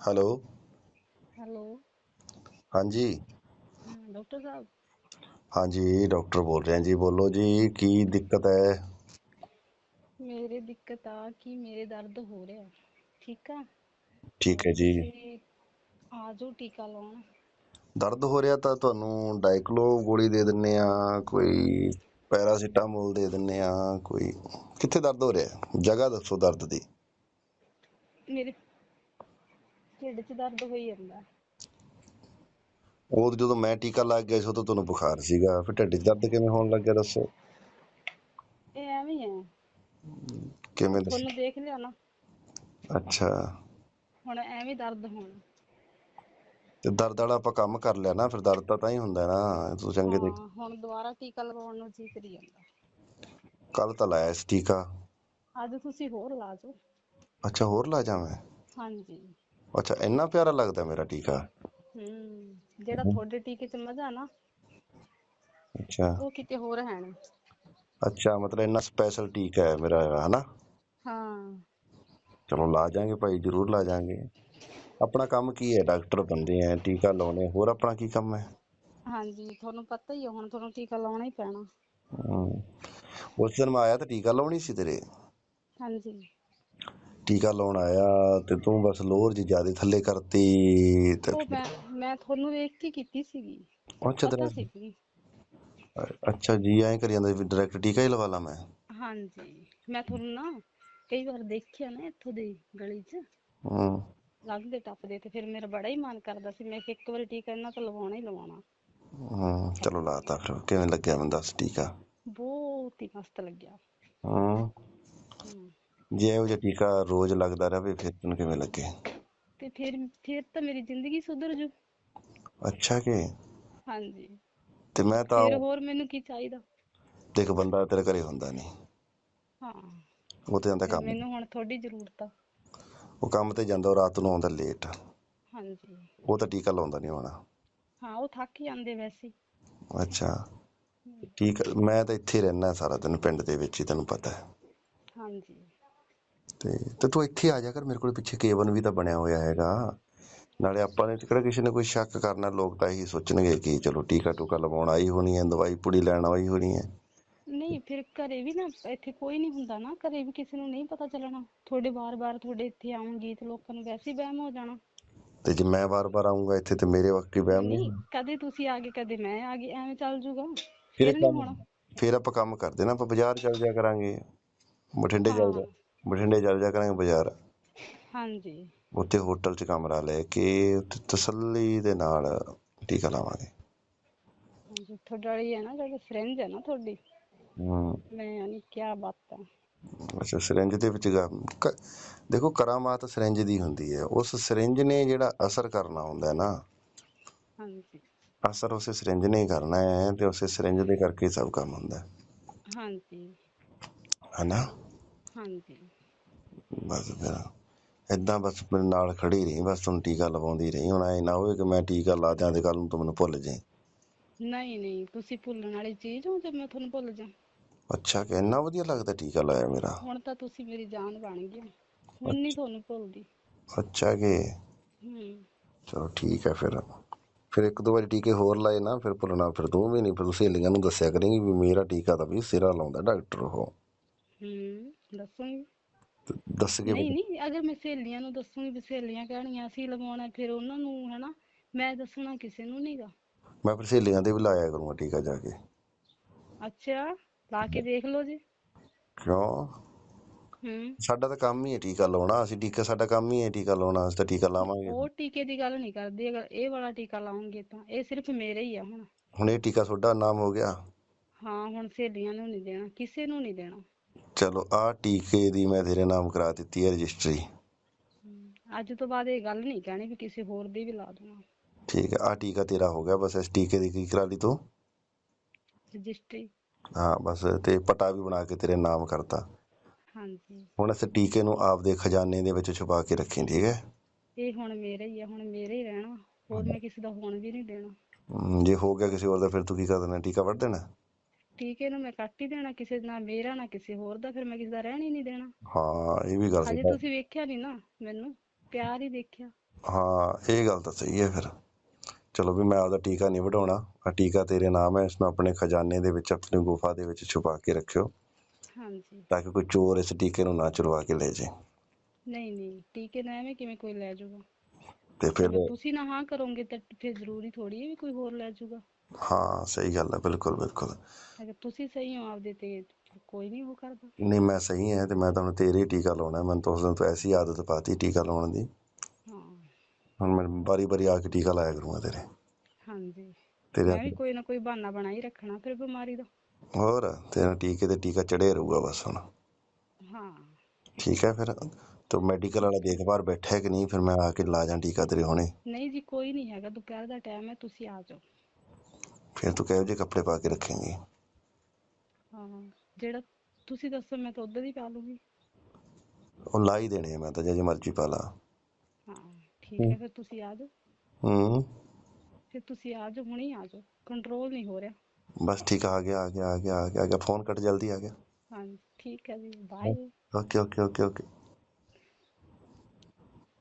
Hello. Hello. ਹਾਂਜੀ। ਹਾਂ doctor ਸਾਹਿਬ। ਹਾਂਜੀ ਡਾਕਟਰ ਬੋਲ ਰਹੇ ਹਾਂ ਜੀ ਬੋਲੋ ਜੀ ਕੀ ਦਿੱਕਤ ਹੈ ਮੇਰੇ ਦਿੱਕਤ ਆ ਕਿ ਮੇਰੇ ਦਰਦ ਹੋ ਰਿਹਾ ਠੀਕ ਆ? ਠੀਕ ਹੈ ਜੀ। ਤੁਸੀਂ ਆ ਜਾਓ ਟੀਕਾ ਲਾਉਣ ਦਰਦ ਹੋ ਰਿਹਾ ਤਾਂ ਤੁਹਾਨੂੰ ਡਾਈਕਲੋ ਗੋਲੀ ਦੇ ਦਿੰਨੇ ਆ ਕੋਈ ਪੈਰਾਸੀਟਾਮੋਲ ਦੇ ਦਿੰਨੇ ਆ ਕੋਈ ਕਿੱਥੇ ਦਰਦ ਹੋ ਰਿਹਾ? ਜਗ੍ਹਾ ਦੱਸੋ ਦਰਦ ਦੀ। ਮੇਰੇ ਢਿੱਡ 'ਚ ਦਰਦ ਹੋਈ ਜਾਂਦਾ। ਉਹ ਜਦੋਂ ਮੈਂ ਟੀਕਾ ਲੱਗ ਗਿਆ ਸੀ ਉਦੋਂ ਤੁਹਾਨੂੰ ਬੁਖਾਰ ਸੀਗਾ। ਫਿਰ ਢਿੱਡ 'ਚ ਦਰਦ ਕਿਵੇਂ ਹੋਣ ਲੱਗਿਆ ਦੱਸੋ? ਇਹ ਐਵੇਂ ਹੀ ਹੈ। ਕਿਵੇਂ ਦੱਸੋ ਤੁਹਾਨੂੰ ਦੇਖ ਲਿਆ ਨਾ। ਅੱਛਾ। ਹੁਣ ਐਵੇਂ ਦਰਦ ਹੋਣਾ। ਤੇ ਦਰਦ ਵਾਲਾ ਆਪਾਂ ਕੰਮ ਕਰ ਲਿਆ ਨਾ ਫਿਰ ਦਰਦ ਤਾਂ ਤਾਂ ਹੀ ਹੁੰਦਾ ਨਾ। ਤੂੰ ਚੰਗੇ ਹਾਂ ਹੁਣ ਦੁਬਾਰਾ ਟੀਕਾ ਲਗਾਉਣ ਨੂੰ ਜੀ ਕਰੀ ਜਾਂਦਾ। ਕੱਲ ਤਾਂ ਲਾਇਆ ਸੀ ਟੀਕਾ। ਅੱਜ ਤੁਸੀਂ ਹੋਰ ਲਾ ਜਾਓ। ਅੱਛਾ ਹੋਰ ਲਾ ਜਾਵਾਂ। ਹਾਂਜੀ। ਅੱਛਾ ਇੰਨਾ ਪਿਆਰਾ ਲੱਗਦਾ ਮੇਰਾ ਟੀਕਾ। ਹੂੰ ਜਿਹੜਾ ਤੁਹਾਡੇ ਟੀਕੇ 'ਚ ਮਜ਼ਾ ਨਾ ਅੱਛਾ। ਉਹ ਕਿਤੇ ਹੋਰ ਹੈ ਨਹੀਂ ਅੱਛਾ ਮਤਲਬ ਇੰਨਾ ਸਪੈਸ਼ਲ ਟੀਕਾ ਹੈ ਮੇਰਾ ਹਨਾ? ਹਾਂ। ਚਲੋ ਲਾ ਜਾਾਂਗੇ ਭਾਈ ਜਰੂਰ ਲਾ ਜਾਾਂਗੇ। ਆਪਣਾ ਕੰਮ ਕੀ ਹੈ? ਡਾਕਟਰ ਬੰਦੇ ਆ ਟੀਕਾ ਲਾਉਣੇ ਹੋਰ ਆਪਣਾ ਕੀ ਕੰਮ ਹੈ? ਹਾਂਜੀ ਤੁਹਾਨੂੰ ਪਤਾ ਹੀ ਹੈ ਹੁਣ ਤੁਹਾਨੂੰ ਟੀਕਾ ਲਾਉਣਾ ਹੀ ਪੈਣਾ। ਹਮ। ਉਸ ਦਿਨ ਮੈਂ ਆਇਆ ਤਾਂ ਟੀਕਾ ਲਾਉਣੀ ਸੀ ਤੇਰੇ? ਹਾਂਜੀ। ਟੀਕਾ ਲਾਉਣ ਆਇਆ ਤੇ ਤੂੰ ਬਸ ਲੋਰ ਜੀ ਜ਼ਿਆਦਾ ਥੱਲੇ ਕਰਤੀ ਤੇ ਉਹ ਮੈਂ ਮੈਂ ਤੁਹਾਨੂੰ ਵੇਖ ਕੇ ਕੀਤੀ ਸੀਗੀ। ਅੱਛਾ ਪਤਾ ਤੇਰਾ ਸੀ ਵੀ। ਅੱਛਾ ਜੀ ਐਂ ਕਰੀ ਜਾਂਦਾ ਵੀ ਡਾਇਰੈਕਟ ਟੀਕਾ ਹੀ ਲਵਾ ਲਾ ਮੈਂ। ਹਾਂਜੀ ਮੈਂ ਤੁਹਾਨੂੰ ਨਾ ਕਈ ਵਾਰ ਦੇਖਿਆ ਨਾ ਇੱਥੋਂ ਦੀ ਗਲੀ 'ਚ। ਹੂੰ। ਲੰਘਦੇ ਟੱਪਦੇ ਤੇ ਫਿਰ ਮੇਰਾ ਬੜਾ ਹੀ ਮਨ ਕਰਦਾ ਸੀ ਮੈਂ ਇੱਕ ਵਾਰੀ ਟੀਕਾ ਇਹਨਾਂ ਤੋਂ ਲਵਾਉਣਾ ਹੀ ਲਵਾਉਣਾ। ਹੂੰ ਚਲੋ ਲਾਤਾ ਫਿਰ ਕਿਵੇਂ ਲੱਗਿਆ ਮੈਨੂੰ ਦੱਸ ਟੀਕਾ? ਬਹੁਤ ਹੀ ਮਸਤ ਲੱਗਿਆ। ਹੂੰ। ਜੇ ਇਹੋ ਜਿਹਾ ਟੀਕਾ ਰੋਜ਼ ਲੱਗਦਾ ਰਹੇ ਫਿਰ ਤੈਨੂੰ ਕਿਵੇਂ ਲੱਗੇ? ਤੇ ਫਿਰ ਫਿਰ ਤਾਂ ਮੇਰੀ ਜ਼ਿੰਦਗੀ ਸੁਧਰ ਜੂ। ਅੱਛਾ ਕਿ? ਹਾਂਜੀ। ਤੇ ਮੈਂ ਤਾਂ ਫਿਰ ਹੋਰ ਮੈਨੂੰ ਕੀ ਚਾਹੀਦਾ? ਦੇਖ ਬੰਦਾ ਤੇਰੇ ਘਰੇ ਹੁੰਦਾ ਨਹੀਂ। ਹਾਂ। ਉਹ ਤੇ ਜਾਂਦਾ ਕੰਮ। ਮੈਨੂੰ ਹੁਣ ਤੁਹਾਡੀ ਜ਼ਰੂਰਤ ਆ। ਉਹ ਕੰਮ ਤੇ ਜਾਂਦਾ ਉਹ ਰਾਤ ਨੂੰ ਆਉਂਦਾ ਲੇਟ ਹਾਂਜੀ। ਉਹ ਤਾਂ ਟੀਕਾ ਲਾਉਂਦਾ ਨਹੀਂ ਹੋਣਾ। ਹਾਂ ਉਹ ਥੱਕ ਜਾਂਦੇ ਵੈਸੇ। ਅੱਛਾ। ਠੀਕ ਮੈਂ ਤਾਂ ਇੱਥੇ ਰਹਿਣਾ ਸਾਰਾ ਦਿਨ ਪਿੰਡ ਦੇ ਵਿੱਚ ਹੀ ਤੈਨੂੰ ਪਤਾ ਹੈ। ਹਾਂਜੀ। ਤੇ ਤੇ ਤੂੰ ਇੱਥੇ ਆ ਜਾ ਕਰ ਮੇਰੇ ਕੋਲ ਪਿੱਛੇ ਕੇਬਨ ਵੀ ਤਾਂ ਬਣਿਆ ਹੋਇਆ ਹੈਗਾ। ਨਾਲੇ ਆਪਾਂ ਨੇ ਕਿਹੜਾ ਕਿਸੇ ਨੇ ਕੋਈ ਸ਼ੱਕ ਕਰਨਾ ਲੋਕ ਤਾਂ ਇਹੀ ਸੋਚਣਗੇ ਕਿ ਚਲੋ ਟੀਕਾ ਟੂਕਾ ਲਵਾਉਣ ਆਈ ਹੋਣੀ ਹੈ ਦਵਾਈ ਪੁੜੀ ਲੈਣ ਆਈ ਹੋਣੀ ਹੈ। ਨਹੀਂ ਫਿਰ ਘਰੇ ਵੀ ਨਾ ਇੱਥੇ ਕੋਈ ਨਹੀਂ ਹੁੰਦਾ ਨਾ ਘਰੇ ਵੀ ਕਿਸੇ ਨੂੰ ਨਹੀਂ ਪਤਾ ਚੱਲਣਾ। ਤੁਹਾਡੇ ਵਾਰ-ਵਾਰ ਤੁਹਾਡੇ ਇੱਥੇ ਆਉਂਗੀ ਤੇ ਲੋਕਾਂ ਨੂੰ ਵੈਸੇ ਹੀ ਵਹਿਮ ਹੋ ਜਾਣਾ। ਤੇ ਜੇ ਮੈਂ ਵਾਰ-ਵਾਰ ਆਉਂਗਾ ਇੱਥੇ ਤੇ ਮੇਰੇ ਵਕਤ ਹੀ ਵਹਿਮ ਨਹੀਂ ਨਹੀਂ ਕਦੇ ਤੁਸੀਂ ਆ ਗਏ ਕਦੇ ਮੈਂ ਆ ਗਈ ਐਵੇਂ ਚੱਲ ਜੂਗਾ। ਫਿਰ ਕੰਮ ਹੋਣਾ। ਫਿਰ ਆਪਾਂ ਕੰਮ ਕਰਦੇ ਨਾ ਆਪਾਂ ਬਾਜ਼ਾਰ ਚੱਲ ਜਾ ਕਰਾਂਗੇ। ਬਠਿੰਡੇ ਚੱਲ ਜਾ ਬਠਿੰਡੇ ਚੱਲ ਜਾ ਕਰਾਂਗੇ ਬਾਜ਼ਾਰ। ਹਾਂਜੀ। ਉੱਥੇ ਹੋਟਲ 'ਚ ਕਮਰਾ ਲੈ ਕੇ ਉੱਥੇ ਤਸੱਲੀ ਦੇ ਨਾਲ ਟੀਕਾ ਲਾਵਾਂਗੇ। ਹਾਂਜੀ ਤੁਹਾਡਾ ਵਾਲੀ ਹੈ ਨਾ ਜਿਹੜੀ ਫਰੈਂਡ ਹੈ ਨਾ ਤੁਹਾਡੀ? ਹੂੰ। ਮੈਂ ਨਹੀਂ ਕਿਆ ਬਾਤ ਹੈ। ਅੱਛਾ ਸਿਰਿੰਜ ਦੇ ਵਿੱਚ ਗਾ- ਕ- ਦੇਖੋ ਕਰਾਮਾਤ ਸਿਰਿੰਜ ਦੀ ਹੁੰਦੀ ਹੈ। ਉਸ ਸਿਰਿੰਜ ਨੇ ਜਿਹੜਾ ਅਸਰ ਕਰਨਾ ਹੁੰਦਾ ਹੈ ਨਾ। ਹਾਂਜੀ। ਅਸਰ ਉਸੇ ਸਿਰਿੰਜ ਨੇ ਹੀ ਕਰਨਾ ਹੈ ਤੇ ਉਸੇ ਸਿਰਿੰਜ ਦੇ ਕਰਕੇ ਹੀ ਸਭ ਕੰਮ ਹੁੰਦਾ ਹੈ। ਹਾਂਜੀ। ਹਨਾ? ਹਾਂਜੀ। ਬਸ ਫਿਰ ਏਦਾਂ ਬਸ ਮੇਰੇ ਨਾਲ ਖੜੀ ਰਹੀ ਬਸ ਤੁਹਾਨੂੰ ਟੀਕਾ ਲਵਾਉਂਦੀ ਰਹੀ ਹੁਣ ਐ ਨਾ ਹੋਵੇ ਕਿ ਮੈਂ ਟੀਕਾ ਲਾ ਦਿਆਂ ਤੇ ਕੱਲ ਨੂੰ ਤੂੰ ਮੈਨੂੰ ਭੁੱਲ ਜਾਏ ਨਹੀਂ ਨਹੀਂ ਤੁਸੀਂ ਭੁੱਲਣ ਵਾਲੀ ਚੀਜ਼ ਹੋ ਤੇ ਮੈਂ ਤੁਹਾਨੂੰ ਭੁੱਲ ਜਾ ਅੱਛਾ ਕਿ ਇੰਨਾ ਵਧੀਆ ਲੱਗਦਾ ਟੀਕਾ ਲਾਇਆ ਮੇਰਾ? ਹੁਣ ਤਾਂ ਤੁਸੀਂ ਮੇਰੀ ਜਾਨ ਬਣ ਗਏ। ਹੁਣ ਨਹੀਂ ਤੁਹਾਨੂੰ ਭੁੱਲਦੀ। ਅੱਛਾ ਕਿ? ਹੂੰ। ਚਲੋ ਠੀਕ ਹੈ ਫਿਰ। ਫਿਰ ਇੱਕ ਦੋ ਵਾਰੀ ਟੀਕੇ ਹੋਰ ਲਾਏ ਨਾ ਫਿਰ ਭੁੱਲਣਾ ਫਿਰ ਤੂੰ ਵੀ ਨਹੀਂ ਫਿਰ ਤੂੰ ਸਹੇਲੀਆਂ ਨੂੰ ਦੱਸਿਆ ਕਰੇਂਗੀ ਵੀ ਮੇਰਾ ਟੀਕਾ ਤਾਂ ਵੀ ਸਿਰਾ ਲਾਉਂਦਾ ਡਾਕਟਰ ਉਹ। ਹੂੰ। ਦੱਸੂਗੀ? ਦੱਸ ਕੇ ਨਹੀਂ ਨਹੀਂ ਅਗਰ ਮੈਂ ਸਹੇਲੀਆਂ ਨੂੰ ਦੱਸੂਗੀ ਵੀ ਸਹੇਲੀਆਂ ਕਹਿਣਗੀਆਂ ਅਸੀਂ ਲਗਵਾਉਣਾ ਫਿਰ ਉਹਨਾਂ ਨੂੰ ਹਨਾ ਮੈਂ ਦੱਸਣਾ ਕਿਸੇ ਨੂੰ ਨਹੀਂਗਾ ਮੈਂ ਫਿਰ ਸਹੇਲੀਆਂ ਦੇ ਵੀ ਲਾਇਆ ਕਰੂੰਗਾ ਟੀਕਾ ਜਾ ਕੇ। ਅੱਛਾ ਲਾ ਕੇ ਦੇਖ ਲਓ ਜੀ। ਕਿਉਂ? ਹੂੰ। ਸਾਡਾ ਤਾਂ ਕੰਮ ਹੀ ਹੈ ਟੀਕਾ ਲਾਉਣਾ ਅਸੀਂ ਟੀਕਾ ਸਾਡਾ ਕੰਮ ਹੀ ਹੈ ਟੀਕਾ ਲਾਉਣਾ ਅਸੀਂ ਤਾਂ ਟੀਕਾ ਲਾਵਾਂਗੇ। ਉਹ ਟੀਕੇ ਦੀ ਗੱਲ ਨਹੀਂ ਕਰਦੀ ਅਗਰ ਇਹ ਵਾਲਾ ਟੀਕਾ ਲਾਉਂਗੇ ਤਾਂ ਇਹ ਸਿਰਫ ਮੇਰੇ ਹੀ ਆ ਹੁਣ। ਹੁਣ ਇਹ ਟੀਕਾ ਤੁਹਾਡਾ ਨਾਮ ਹੋ ਗਿਆ। ਹਾਂ ਹੁਣ ਸਹੇਲੀਆਂ ਨੂੰ ਨਹੀਂ ਦੇਣਾ ਕਿਸੇ ਨੂੰ ਨਹੀਂ ਦੇਣਾ। ਚਲੋ ਆਹ ਟੀਕੇ ਦੀ ਮੈਂ ਤੇਰੇ ਨਾਮ ਕਰਾ ਦਿੱਤੀ ਹੈ ਰਜਿਸਟਰੀ। ਅੱਜ ਤੋਂ ਬਾਅਦ ਇਹ ਗੱਲ ਨਹੀਂ ਕਹਿਣੀ ਵੀ ਕਿਸੇ ਹੋਰ ਦੀ ਵੀ ਲਾ ਦੇਣਾ। ਠੀਕ ਹੈ ਆਹ ਟੀਕਾ ਤੇਰਾ ਹੋ ਗਿਆ ਬਸ ਇਸ ਟੀਕੇ ਦੀ ਕੀ ਕਰਾ ਲਈ ਤੂੰ? ਰਜਿਸਟਰੀ। ਹਾਂ ਬਸ ਤੇ ਪਟਾ ਵੀ ਬਣਾ ਕੇ ਤੇਰੇ ਨਾਮ ਕਰਤਾ। ਹਾਂਜੀ। ਹੁਣ ਇਸ ਟੀਕੇ ਨੂੰ ਆਪਦੇ ਖਜ਼ਾਨੇ ਦੇ ਵਿੱਚ ਛੁਪਾ ਕੇ ਰੱਖੀ ਠੀਕ ਹੈ? ਇਹ ਹੁਣ ਮੇਰੇ ਹੀ ਆ ਹੁਣ ਮੇਰੇ ਹੀ ਰਹਿਣਾ। ਹੋਰ ਮੈਂ ਕਿਸੇ ਦਾ ਹੋਣ ਵੀ ਨਹੀਂ ਦੇਣਾ। ਹਮ, ਜੇ ਹੋ ਗਿਆ ਕਿਸੇ ਹੋਰ ਦਾ ਫਿਰ ਤੂੰ ਕੀ ਕਰ ਦੇਣਾ? ਟੀਕਾ ਵੱਢ ਦੇਣਾ? ਟੀਕੇ ਨੂੰ ਮੈਂ ਕੱਟ ਹੀ ਦੇਣਾ ਕਿਸੇ ਦਾ ਮੇਰਾ ਨਾ ਕਿਸੇ ਹੋਰ ਦਾ ਫਿਰ ਮੈਂ ਕਿਸੇ ਦਾ ਰਹਿਣ ਹੀ ਨਹੀਂ ਦੇਣਾ। ਹਾਂ ਇਹ ਵੀ ਗੱਲ ਅਜੇ ਸਹੀ ਤੁਸੀਂ ਵੇਖਿਆ ਨਹੀਂ ਨਾ ਮੈਨੂੰ ਪਿਆਰ ਹੀ ਦੇਖਿਆ। ਹਾਂ ਇਹ ਗੱਲ ਤਾਂ ਸਹੀ ਹੈ ਫਿਰ। ਚਲੋ ਵੀ ਮੈਂ ਆਪਦਾ ਟੀਕਾ ਨਹੀਂ ਵਢਾਉਣਾ ਆ ਟੀਕਾ ਤੇਰੇ ਨਾਮ ਹੈ ਇਸ ਨੂੰ ਆਪਣੇ ਖਜ਼ਾਨੇ ਦੇ ਵਿੱਚ ਆਪਣੀ ਗੁਫਾ ਦੇ ਵਿੱਚ ਛੁਪਾ ਕੇ ਰੱਖਿਓ। ਹਾਂਜੀ। ਤਾਂ ਕਿ ਕੋਈ ਚੋਰ ਇਸ ਟੀਕੇ ਨੂੰ ਨਾ ਚੁਰਵਾ ਕੇ ਲੈ ਜੇ ਨਹੀਂ ਨਹੀਂ ਟੀਕੇ ਨਾਲ ਐਵੇਂ ਕਿਵੇਂ ਕੋਈ ਲੈ ਜਾਊਗਾ? ਤੇ ਫਿਰ ਤੁਸੀਂ ਨਾ ਹਾਂ ਕਰੋਗੇ ਤਾਂ ਫਿਰ ਜ਼ਰੂਰੀ ਥੋੜੀ ਹੈ ਵੀ ਕੋਈ ਹੋਰ ਲੈ ਜਾਊਗਾ। ਹਾਂ ਸਹੀ ਗੱਲ ਹੈ ਬਿਲਕੁਲ ਬਿਲਕੁਲ। ਅਗਰ ਤੁਸੀਂ ਸਹੀ ਹੋ ਆਪਦੇ ਤੇ ਕੋਈ ਨਹੀਂ ਉਹ ਕਰਦਾ? ਨਹੀਂ ਮੈਂ ਸਹੀ ਹੈ ਤੇ ਮੈਂ ਤਾਂ ਹੁਣ ਤੇਰੇ ਟੀਕਾ ਲਾਉਣਾ ਹੈ। ਮੈਨੂੰ ਤਾਂ ਉਸ ਦਿਨ ਤੋਂ ਐਸੀ ਆਦਤ ਪਾਤੀ ਟੀਕਾ ਲਾਉਣ ਦੀ। ਹਾਂ। ਹੁਣ ਮੈਂ ਬਾਰੀ ਬਾਰੀ ਆ ਕੇ ਟੀਕਾ ਲਾਇਆ ਕਰੂੰਗਾ ਤੇਰੇ। ਹਾਂਜੀ। ਤੇਰੇ ਮੈਂ ਵੀ ਕੋਈ ਨਾ ਕੋਈ ਬਹਾਨਾ ਬਣਾ ਹੀ ਰੱਖਣਾ ਫਿਰ ਬਿਮਾਰੀ ਦਾ। ਹੋਰ ਤੇਰਾ ਟੀਕੇ ਤੇ ਟੀਕਾ ਚੜਿਆ ਰਹੂਗਾ ਬਸ ਹੁਣ। ਹਾਂ। ਠੀਕ ਹੈ ਫਿਰ ਤੂੰ ਮੈਡੀਕਲ ਵਾਲਾ ਦੇਖ ਬਾਹਰ ਬੈਠਾ ਹੈ ਕਿ ਨਹੀਂ ਫਿਰ ਮੈਂ ਆ ਕੇ ਲਾ ਜਾਂ ਟੀਕਾ ਤੇਰੇ ਹੁਣੇ। ਨਹੀਂ ਜੀ ਕੋਈ ਨਹੀਂ ਹੈਗਾ ਦੁਪਹਿਰ ਦਾ ਟਾਈਮ ਹੈ ਤੁਸੀਂ ਆ ਜਾਓ। ਫਿਰ ਤੂੰ ਕਿਹੋ ਜਿਹੇ ਕੱਪੜੇ ਪਾ ਕੇ ਰੱਖੇਂਗੀ? ਹਾਂ ਜਿਹੜਾ ਤੁਸੀਂ ਦੱਸੋ ਮੈਂ ਤਾਂ ਉਧਰ ਹੀ ਪਾ ਲੂੰਗੀ। ਉਹ ਲਾ ਹੀ ਦੇਣੇ ਆ ਮੈਂ ਤਾਂ ਜੇ ਮਰਜ਼ੀ ਪਾ ਲਾ। ਹਾਂ ਠੀਕ ਹੈ ਫਿਰ ਤੁਸੀਂ ਆ ਜਾਓ। ਹੂੰ। ਫਿਰ ਤੁਸੀਂ ਆ ਜਾਓ ਹੁਣੇ ਆ ਜਾਓ ਕੰਟਰੋਲ ਨਹੀਂ ਹੋ ਰਿਹਾ। ਬਸ ਠੀਕ ਆ, ਗਿਆ ਆ ਗਿਆ ਆ ਗਿਆ ਆ ਗਿਆ ਫੋਨ ਕੱਟ ਜਲਦੀ ਆ ਗਿਆ। ਹਾਂਜੀ ਠੀਕ ਹੈ ਜੀ bye okay okay okay okay.